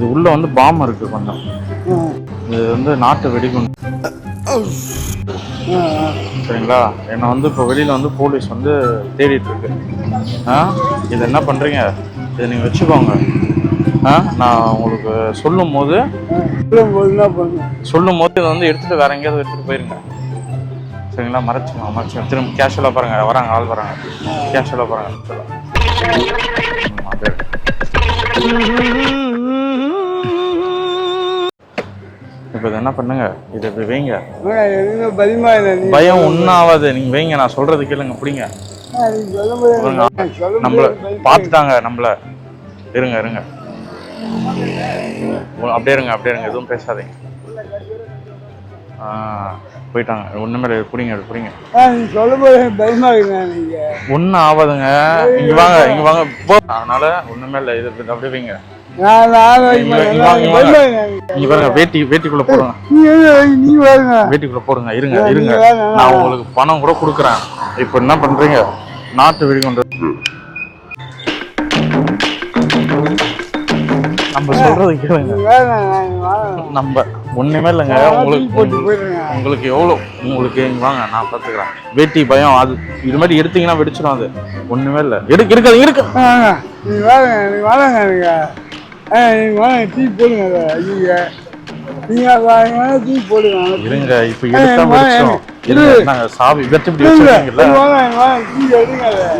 இது உள்ள வந்து பாம் இருக்கு கொஞ்சம். இது வந்து நாட்டு வெடிகுண்டு சரிங்களா? என்னை வந்து இப்போ வெளியில வந்து போலீஸ் வந்து தேடிட்டு இருக்கு. ஆ? இது என்ன பண்றீங்க? இதை நீங்க வச்சுக்கோங்க. ஆ? நான் உங்களுக்கு சொல்லும் போது சொல்லும் போது இதை வந்து எடுத்துட்டு வேற எங்கேயாவது எடுத்துட்டு போயிருங்க. சரிங்களா? மறைச்சிக்கலாம் மறைச்சிக்கலாம் திரும்ப கேஷுவலாக பாருங்க. வராங்க ஆள் வராங்க. கேஷுவலாக பாருங்க. இப்போ என்ன பண்ணுங்க? இதை இப்படி வைங்க. பயமா ஒன்றும் ஆகாது நீங்க வைங்க நான் சொல்றது கேளுங்க பிடிங்க. நம்மள பார்த்துட்டாங்க நம்மள. இருங்க இருங்க. அப்படியே இருங்க அப்படியே இருங்க. எதுவும் பேசாதீங்க. போயிட்டாங்க. ஒன்றுமே இல்லை பிடிங்க பிடிங்க. ஒன்றும் ஆகாதுங்க இங்க வாங்க இங்க வாங்க. அதனால ஒண்ணுமே இல்லை இது இது அப்படியே வைங்க. நீங்க. பாருங்க வேட்டி வேட்டிக்குள்ள போடுங்க. நீ பாருங்க. வேட்டிக்குள்ள போடுங்க இருங்க இருங்க. நான் உங்களுக்கு பணம் கூட கொடுக்குறேன். இப்போ என்ன பண்றீங்க? நாட்டு வெடிகுண்டு நம்ம சொல்றது கேளுங்க. நம்ம ஒண்ணுமே இல்லைங்க. உங்களுக்கு உங்களுக்கு எவ்வளோ? உங்களுக்கு வாங்க நான் பார்த்துக்கிறேன். வேட்டி பயம் அது இது மாதிரி எடுத்தீங்கன்னா வெடிச்சிடும் அது. ஒண்ணுமே இல்லை. எடுக்க இருக்காது இருக்கு டீ போடுங்க ஐயா நீங்க வாங்க டீ போடுங்க. இருங்க இப்ப எடுத்தா. இருங்க நாங்க சாவி வெட்டி இப்படி வச்சிருக்கீங்கல்ல. வாங்க வாங்க டீ எடுங்க ஐயா.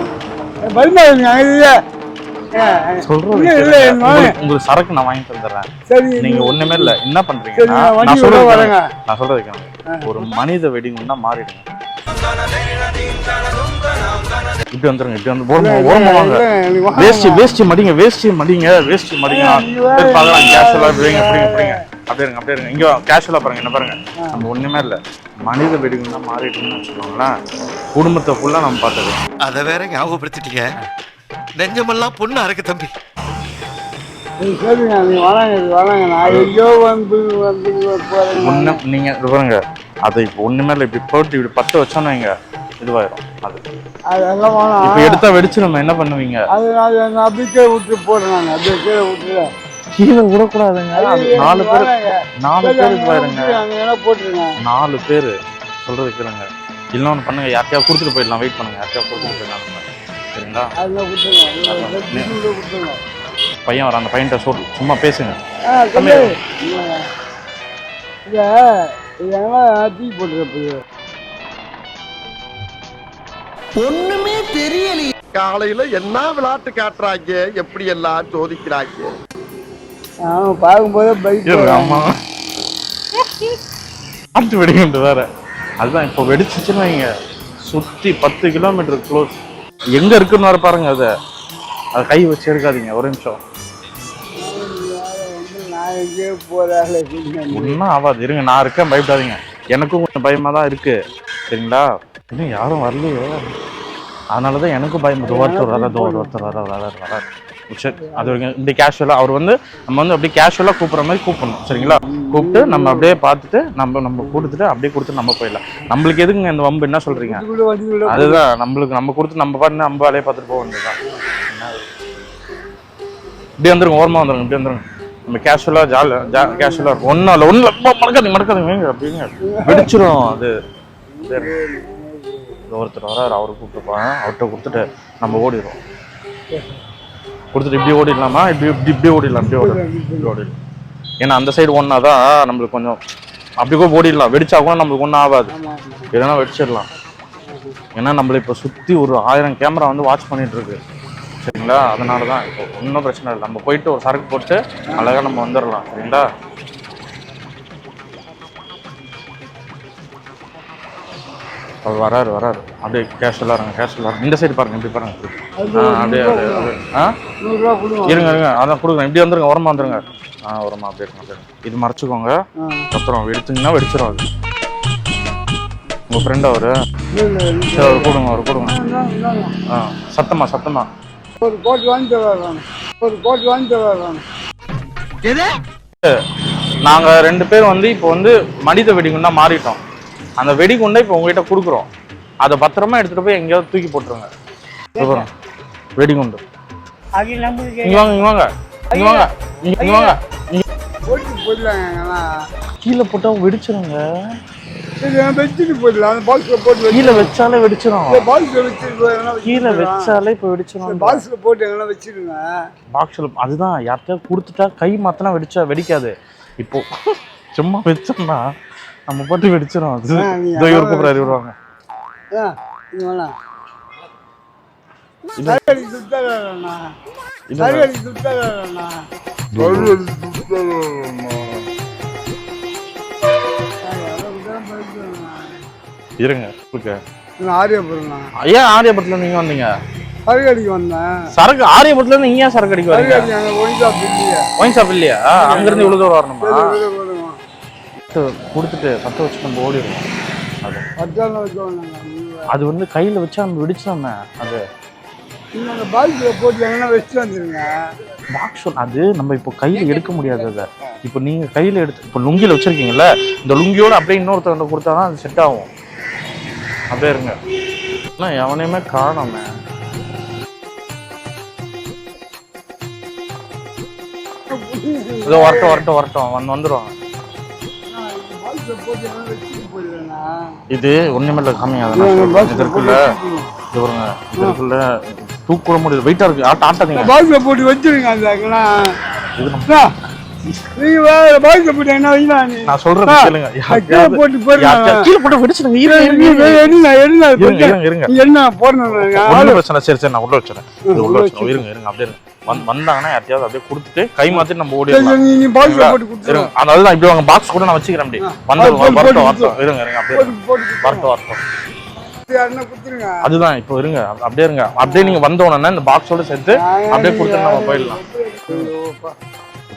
உங்களுக்கு- சரக்கு நான் வாங்கி தந்துடுறேன். சரி நீங்க ஒண்ணுமே இல்ல. என்ன சரி, பண்றீங்கன்னா நான் வண்டி நான் கேளுங்க. ஒரு மனித வெடிகுண்டா மாறிடுங்க. இப்படி வந்துருங்க இப்படி வந்து ஓரமா ஓரமா வாங்க. வேஸ்ட் வேஸ்ட் மடிங்க வேஸ்ட் மடிங்க வேஸ்ட் மடிங்க. நீங்க பார்க்கலாம் நீங்க கேஷுவலா வேற பிடிங்க பிடிங்க நீங்க பிடிங்க. அப்படியே இருங்க அப்படியே இருங்க. இங்க கேஷுவலா பாருங்க என்ன பாருங்க. நம்ம ஒண்ணுமே இல்ல. மனித வெடிகுண்டா மாறிட்டுன்னு வச்சுக்கோங்களேன். குடும்பத்தை ஃபுல்லா நம்ம பார்த்துக்கலாம். அத வேற ஞாபகப்படுத்திட்டீங்க. நெஞ்சமெல்லாம் பொண்ணு அறக்கு தம்பி. நீ சரிங்க நீ வராங்க வராங்க நான் எங்கேயோ வந்து நீங்க இது பாருங்க. அதை இப்போ ஒண்ணுமே இல்லை இப்படி போட்டு இப்படி பத்து வச்சோன்னு வைங்க. இதுவாயிரும். அது. அதெல்லாம் இப்போ வேணாம் எடுத்தா வெடிச்சு நம்ம என்ன பண்ணுவீங்க? அது நான் அப்படியே கீழே விட்டு போடுறேன் நான். அப்படியே கீழே விட்டுறேன் கீழே விடக்கூடாதுங்க. அது நாலு பேர் நாலு பேர் இதுவாயிருங்க போட்டுருங்க. நாலு பேர். சொல்றது கேளுங்க. இன்னொன்று பண்ணுங்க. யார்கிட்டயா கொடுத்துட்டு போயிடலாம். வெயிட் பண்ணுங்க. யார்கிட்டயா கொடுத்துட்டு போயிடலாம். சரிங்களா? பையன் வர அந்த பையன்கிட்ட சொல். சும்மா பேசுங்க. ஆ தம்பி இதை இது டீ போட்டுருப்பது காலையில என்ன விளையாட்டு காட்டுறாங்க எப்படி எல்லாம் சோதிக்கிறாங்க? பார்க்கும்போதே பைக் ஆமா ஆட்டு வெடிகுண்டு வேற. அதுதான் இப்போ வெடிச்சிச்சுன்னு வைங்க. சுத்தி பத்து கிலோமீட்டர் க்ளோஸ் எங்க இருக்குன்னு வர பாருங்க அதை. அது கை வச்சு எடுக்காதீங்க ஒரு நிமிஷம். ஒன்றும் ஆகாது. இருங்க நான் இருக்கேன் பயப்படாதீங்க. எனக்கும் கொஞ்சம் பயமா தான் இருக்கு. சரிங்களா? இன்னும் யாரும் வரலையே. அதனால தான் எனக்கும் பயம். ஒருத்தர் வர தோ ஒருத்தர் வர வர வர சரி அது வரைக்கும் இப்படி கேஷுவலாக அவர் வந்து நம்ம வந்து அப்படியே கேஷுவலாக கூப்பிட்ற மாதிரி கூப்பிடணும். சரிங்களா? கூப்பிட்டு நம்ம அப்படியே பார்த்துட்டு நம்ம நம்ம கொடுத்துட்டு அப்படியே கொடுத்து நம்ம போயிடலாம். நம்மளுக்கு எதுக்குங்க இந்த வம்பு? என்ன வண்டிக்குள்ள அதுதான் நம்மளுக்கு நம்ம கொடுத்து நம்ம பாட்டு நம்ம வேலையை பார்த்துட்டு போக வேண்டியதுதான். இப்படி வந்துருங்க ஓரமா வந்துருங்க இப்படி வந்துருங்க. நம்ம கேஷுவலா ஜால ஜா கேஷுவலா இருக்கும். ஒன்றும் இல்லை ஒன்றும் மறக்காதீங்க மறக்காதீங்க. அப்படிங்க. வெடிச்சிரும் அது. ஒருத்தர் வரார் அவரை கூப்பிட்டுப்பாங்க அவர்கிட்ட கொடுத்துட்டு நம்ம ஓடிடுவோம் கொடுத்துட்டு இப்படி ஓடிடலாமா? இப்படி இப்படி இப்படி ஓடிடலாம் இப்படி ஓடிடலாம் இப்படி ஓடிடலாம். ஏன்னா அந்த சைடு ஒன்றா தான் நம்மளுக்கு கொஞ்சம் அப்படி கூட ஓடிடலாம். வெடிச்சா கூட நம்மளுக்கு ஒன்றும் ஆகாது. இல்லைன்னா வெடிச்சிடலாம். ஏன்னா நம்மள இப்போ சுற்றி ஒரு ஆயிரம் கேமரா வந்து வாட்ச் பண்ணிட்டு இருக்கு. சரிங்களா? அதனால தான் இப்போ ஒன்றும் பிரச்சனை இல்லை. நம்ம போயிட்டு ஒரு சரக்கு போட்டு அழகாக நம்ம வந்துடலாம். சரிங்களா? அவர் வராரு வராரு. அப்படியே கேஷுவலாக இருங்க கேஷுவலாக இருங்க. இந்த சைடு பாருங்க இப்படி பாருங்க. ஆ அப்படியே. ஆ? கொடுங்க. இருங்க இருங்க. அதான் கொடுக்குறேன் இப்படி வந்துருங்க. உரமா வந்துருங்க. ஆ உரமா அப்படியே இருங்க அப்படியே. இது மறைச்சிக்கோங்க. அப்புறம் எடுத்தீங்கன்னா வெடிச்சிடும் அது. உங்கள் ஃப்ரெண்ட் அவரு. சரி அவர் கொடுங்க அவர் கொடுங்க. ஆ சத்தமா சத்தமா. ஒரு கோட்டி வாங்கிட்டு வர்றாங்க ஒரு கோட்டி வாங்கிட்டு வர்றாங்க நாங்க ரெண்டு பேரும் வந்து இப்போ வந்து மனித வெடிகுண்டா மாறிட்டோம். அந்த வெடிகுண்டை இப்போ உங்ககிட்ட கொடுக்குறோம். அதை பத்திரமா எடுத்துட்டு போய் எங்கேயாவது தூக்கி போட்டுருங்க. பாருங்க. வெடிகுண்டு. இங்க வாங்க இங்க வாங்க. இங்க வாங்க. இங்க வாங்க. கீழே போட்டா வெடிச்சிருங்க. வச்சுட்டு போயிடலாம். அந்த பாக்ஸில் போட்டு கீழே வச்சாலே வெடிச்சிரும். பாக்ஸில் வச்சுட்டு கீழே வச்சாலே இப்போ வெடிச்சிரும். பாக்ஸில் போட்டு எங்கன்னா வச்சிருங்க. பாக்ஸில் அதுதான். யார்கிட்டயாவது கொடுத்துட்டா கை மாத்தினா வெடிச்சா வெடிக்காது. இப்போ சும்மா வச்சோம்னா நம்ம போட்டு வெடிச்சிரும். அது இவர் கூப்பிடாரு வருவாங்க இருங்க ஏன் ஆரியபுரத்துல நீங்க வந்தீங்க? சருகடிக்கு வந்தேன். சரக்கு ஆரியபுரத்துல இருந்து ஏன் சரக்கு அடிக்க வரீங்க அங்கே ஒயின்ஷா இல்லையா. ஒயின் ஷாப் இல்லையா? அங்க இருந்து இவ்வளவு தூரம் வரணுமா? கொடுத்துட்டு பத்த வச்சு நம்ம ஓடிடுவோம். அது. அது வந்து கையில் வச்சா நம்ம வெடிச்சோமே அது. நீங்கள் அந்த பாக்ஸில் போட்டு எங்கன்னா வச்சுட்டு வந்துருங்க பாக்ஸ் அது நம்ம இப்போ கையில் எடுக்க முடியாது அதை. இப்போ நீங்கள் கையில் எடுத்து இப்போ லுங்கியில் வச்சிருக்கீங்கல்ல இந்த லுங்கியோட அப்படியே இன்னொருத்தவங்க கொடுத்தா தான் அது செட் ஆகும். அப்படியே இருங்க. ஆனால் எவனையுமே காணோமே. இதோ வரட்டும் வரட்டும் வரட்டும் வந்து வந்துருவாங்க இது ஒண்ணுமே இல்லை காமி அதெல்லாம் இது இருக்குல்ல இது வருங்க இது இருக்குல்ல தூக்க முடியாது வெயிட்டா இருக்கு. ஆட்ட ஆட்டாதீங்க. பாக்ஸில் போட்டு வச்சிருங்க அந்த அங்கண்ணா இது வேற நான் சொல்றது கேளுங்க. கீழே யார்கிட்டயாவது- போட்டு போயிருங்க யார்கிட்டயாவது கீழே போட்டு வெடிச்சிடுங்க. இருங்க இருங்க, இருங்க என்ன என்ன இருங்க இருங்க இருங்க. என்ன போடணும் ஒன்றும் பிரச்சனை சரி சரி நான் உள்ள வச்சுறேன் இது உள்ள வச்சுறேன் இருங்க இருங்க அப்படியே வந்து வந்தாங்கன்னா யார்ட்டையாவது அப்படியே கொடுத்துட்டு கை மாத்தி நம்ம கொடுத்துரு இருங்க அதுதான் இப்படி வாங்க. பாக்ஸ் கூட நான் வச்சுக்கிறேன் அப்படி. வந்து வரட்டும். வரட்டும். இருங்க இருங்க அப்படியே வரட்டும் வரட்டும். அதுதான் இப்போ இருங்க அப்படியே இருங்க. அப்படியே நீங்க வந்த உடனே இந்த பாக்ஸோட சேர்த்து அப்படியே கொடுத்து நம்ம போயிடலாம்.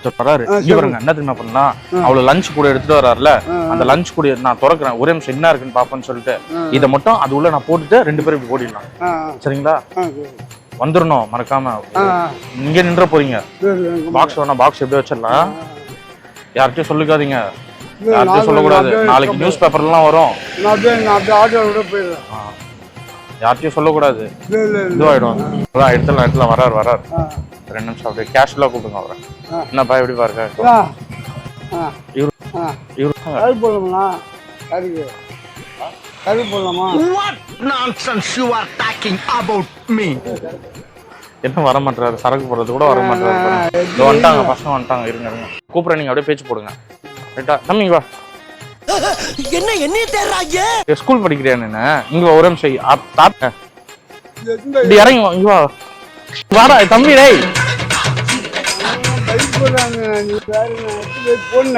ஒருத்தர் வராரு இங்க பாருங்க என்ன தெரியுமா பண்ணா அவ்வளவு லஞ்ச் கூட எடுத்துட்டு வராருல அந்த லஞ்ச் கூட நான் திறக்கிறேன். ஒரே நிமிஷம் என்ன இருக்குன்னு பாப்பேன்னு சொல்லிட்டு. இதை மட்டும் அது உள்ள நான் போட்டுட்டு ரெண்டு பேரும் இப்படி ஓடிடலாம். சரிங்களா. வந்துடணும் மறக்காம. இங்க நின்ற போறீங்க. பாக்ஸ் வேணா பாக்ஸ் எப்படி வச்சிடலாம்? யார்கிட்டயும் சொல்லிக்காதீங்க. யார்கிட்டயும் சொல்லக்கூடாது. நாளைக்கு நியூஸ் பேப்பர்லாம் வரும். யார்கிட்டயும் சொல்லக்கூடாது. இதுவாயிடும். அதான் எடுத்துலாம் எடுத்துலாம் வராரு வராரு. ரெண்டு நிமிஷம் அப்படியே கேஷ்லாம் கூப்பிடுங்க அவரை. என்னப்பா எப்படி பாருங்க இவரு. இவரு கறி போடலாமா? கறிக்கு. கறி போடலாமா? What nonsense you are talking about me? என்ன வர மாட்டாரு சரக்கு போடுறது கூட வர மாட்டாரு. இதோ வந்துட்டாங்க பசங்க வந்துட்டாங்க. இருங்க இருங்க. கூப்பிடுறேன் நீங்க அப்படியே பேச்சு போடுங்க. ரைட்டா தம்பி வா. என்ன என்னைய தேடுறாங்க ஸ்கூல் படிக்கிறியா நீ இங்க ஒரு நிமிஷம். தாத்தா இறங்கி வா, இங்க வா. வாடா தம்பி டேய்.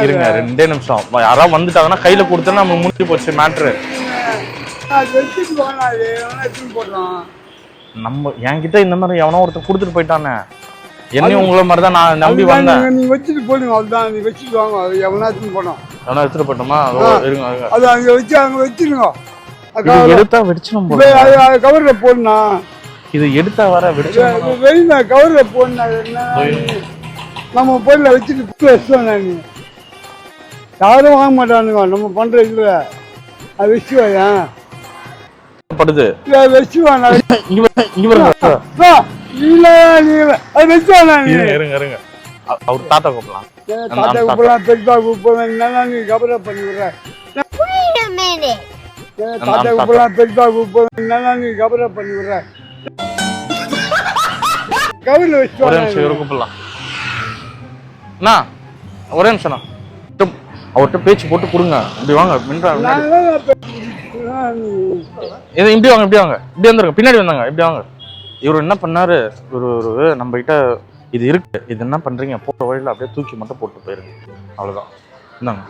இருங்க ரெண்டே நிமிஷம். யாராவது வந்துட்டாங்கன்னா கையில கொடுத்தா நம்ம முடிஞ்சு போச்சு மேட்ரு நம்ம என்கிட்ட இந்த மாதிரி எவனோ ஒருத்தர் கொடுத்துட்டு போயிட்டானே. என்னையும் உங்களை மாதிரி தான் நான் நம்பி அதுதான் வந்தேன். நீ வச்சுட்டு போடுங்க அவ்வளவுதான். நீ வச்சுட்டு வாங்க. அது எவனா எடுத்துன்னு போனோம் எவனோ எடுத்துட்டு ஆ. இருங்க அது அங்க வச்சு அங்க வச்சிருங்க. எடுத்தா வெடிச்சிடும் போல. அது- கவர்ல போடணும். இது எடுத்தா வர வெடிச்சிடும் வெளியில கவர்ல போடணும். என்ன? நம்ம பொருளை வச்சுட்டு புது வச்சுட்டோம் நீ யாரும் வாங்க மாட்டானுங்க. நம்ம பண்ற இதுல. அது வச்சு வாயேன் படுது. இல்ல வச்சு வாங்க இங்க பாரு, இங்க பாருங்க இல்ல நீ அது வச்சு வாங்க நீ இருங்க இருங்க. அவர் தாத்தா கூப்பிடலாம். தாத்தா கூப்பிடலாம் பெரியப்பா கூப்பிடலாம் என்னெல்லாம் நீ கபரை பண்ணி விடுற தாத்தா. கூப்பிடலாம் பெரியப்பா கூப்பிடலாம் என்னெல்லாம் நீ கபரை பண்ணி விடுற கவர்ல வச்சு கூப்பிடலாம். அண்ணா ஒரே நிமிஷம்ண்ணா. அவர்கிட்ட பேச்சு போட்டு கொடுங்க. இப்படி வாங்க மின்றா இது இப்படி வாங்க இப்படி வாங்க. இப்படி வந்துருங்க பின்னாடி வந்தாங்க இப்படி வாங்க. இவர் என்ன பண்ணாரு? ஒரு ஒரு நம்ம கிட்ட இது இருக்கு. இது என்ன பண்றீங்க? போட்ட வழியில அப்படியே தூக்கி மட்டும் போட்டு போயிருங்க அவ்வளவுதான். இந்தாங்க.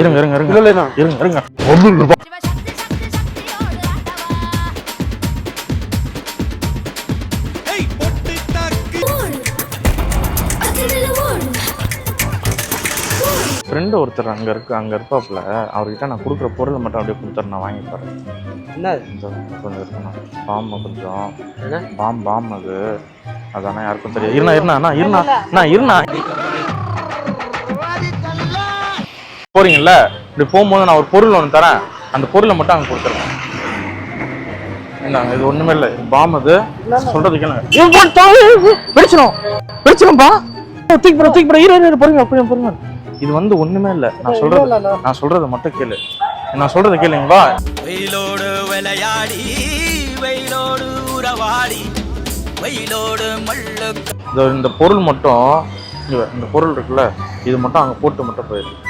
இருங்க இருங்க இருங்க. இருங்க இருங்க. ஃப்ரெண்டு ஒருத்தர் அங்க இருக்கு அங்க இருப்பாப்புல அவர்கிட்ட நான் கொடுக்குற பொருளை மட்டும் அப்படியே கொடுத்துரு நான் வாங்கி தரேன். என்ன? கொஞ்சம் இருக்கணும் பாம்பு கொஞ்சம். என்ன? பாம் பாம் அது. அதானே யாருக்கும் தெரியாது. இருண்ணா இருண்ணா இருண்ணா அண்ணா இருண்ணா. போறீங்கல்ல? இப்படி போகும்போது நான் ஒரு பொருள் ஒன்று தரேன். அந்த பொருளை மட்டும் அங்கே கொடுத்துருங்க. இந்தாங்க இது ஒண்ணுமே இல்லை. பாம் அது. சொல்றது கேளுங்க வெடிச்சிடும் வெடிச்சிடும்பா தூக்கி போட தூக்கி போட. இரு பொறுங்க பொறுங்க பொறுங்க இது வந்து ஒண்ணுமே இல்ல. நான் சொல்றது நான் சொல்றதை மட்டும் கேளு. நான் சொல்றதை கேளுங்களா வெயிலோடு விளையாடி வெயிலோடு உறவாடி வெயிலோடு மல்லு இந்த பொருள் மட்டும் இந்த பொருள் இருக்குல்ல இது மட்டும் அங்க போட்டு மட்டும் போயிடும்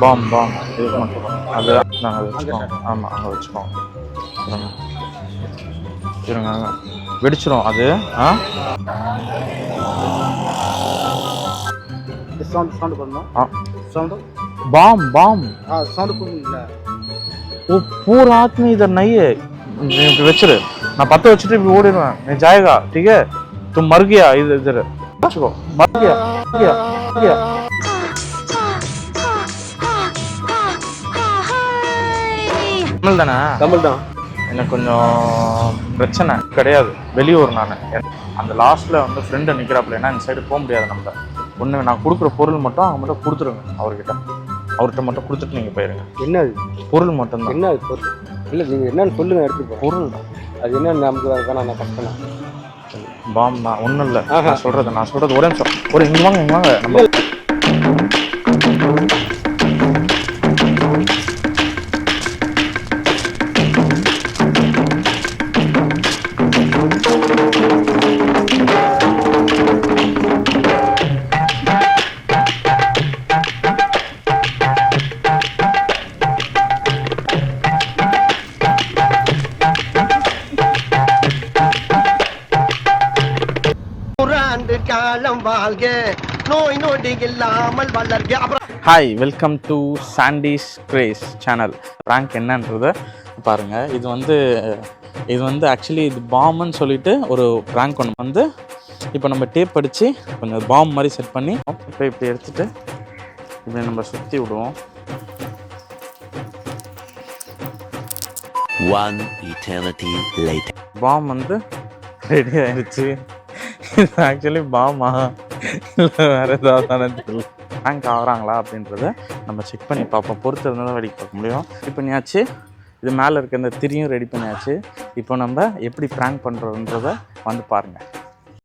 பாம் பாம். இது மட்டும் அது நாங்கள் வச்சுக்கோம் ஆமாம் அங்கே வச்சுக்கோம். இருங்க. வெடிச்சிரும் அது. ஆ? சவுண்ட் சவுண்ட் பண்ணணும். சவுண்ட் ಬಾಂಬ್ ಬಾಂಬ್ சவுண்ட் பண்ணுங்களா ஓ பூராத்மி இதர் நை வச்சிரு. நான் பத்த வச்சிட்டு இப்படி ஓடிடுவேன். நீ ஜாயகா டீக்கே தூ மர்கியா? இது இதர் வச்சுக்கோ. மர்கியா மர்கியா மர்கியா. தமிழ் தானே தமிழ் தான் எனக்கு கொஞ்சம் பிரச்சனை கிடையாது. வெளியூர் நான். அந்த லாஸ்ட்டில் வந்து ஃப்ரெண்டு நிற்கிறாப்புல ஏன்னா இந்த சைடு போக முடியாது நம்ம ஒன்று நான் கொடுக்குற பொருள் மட்டும் அவங்க மட்டும் கொடுத்துருங்க அவர்கிட்ட. அவர்கிட்ட மட்டும் கொடுத்துட்டு நீங்கள் போயிருங்க. என்ன அது பொருள் மட்டும்தான். என்ன அது பொருள்? இல்லை நீங்கள் என்னன்னு சொல்லுங்க எடுத்துட்டு போகிறோம் பொருள். தான் அது என்னன்னு நமக்கு அதுக்கான நான் கஷ்டம் பாம் தான். ஒன்றும் இல்லை. நான் சொல்றது நான் சொல்றது ஒரே நிமிஷம். ஒரு இங்க வாங்க இங்க வாங்க. நம்ம நூறாண்டு காலம் வாழ்க. நோய் நொடி இல்லாமல் வளர்க. அப்புறம் hi welcome to Sandy's craze channel rank என்னன்றத பாருங்க. இது வந்து இது வந்து ஆக்சுவலி இது பாம்னு சொல்லிட்டு ஒரு ரேங்க் ஒன்று வந்து இப்போ நம்ம டேப் அடித்து கொஞ்சம் பாம் மாதிரி செட் பண்ணி இப்போ இப்படி எடுத்துட்டு இப்படி நம்ம சுற்றி விடுவோம். One eternity later. பாம் வந்து ரெடி ஆயிடுச்சு. ஆக்சுவலி பாமா. இல்லை வேறு ஏதாவது தானே தெரியல. ரேங்க் ஆகுறாங்களா அப்படின்றத நம்ம செக் பண்ணி பார்ப்போம். பொறுத்து இருந்தால் தான் வெடிக்க பார்க்க முடியும். ரெடி பண்ணியாச்சு. இது மேலே இருக்க இந்த திரியும் ரெடி பண்ணியாச்சு. இப்போ நம்ம எப்படி ப்ராங்க் பண்ணுறோன்றத வந்து பாருங்கள்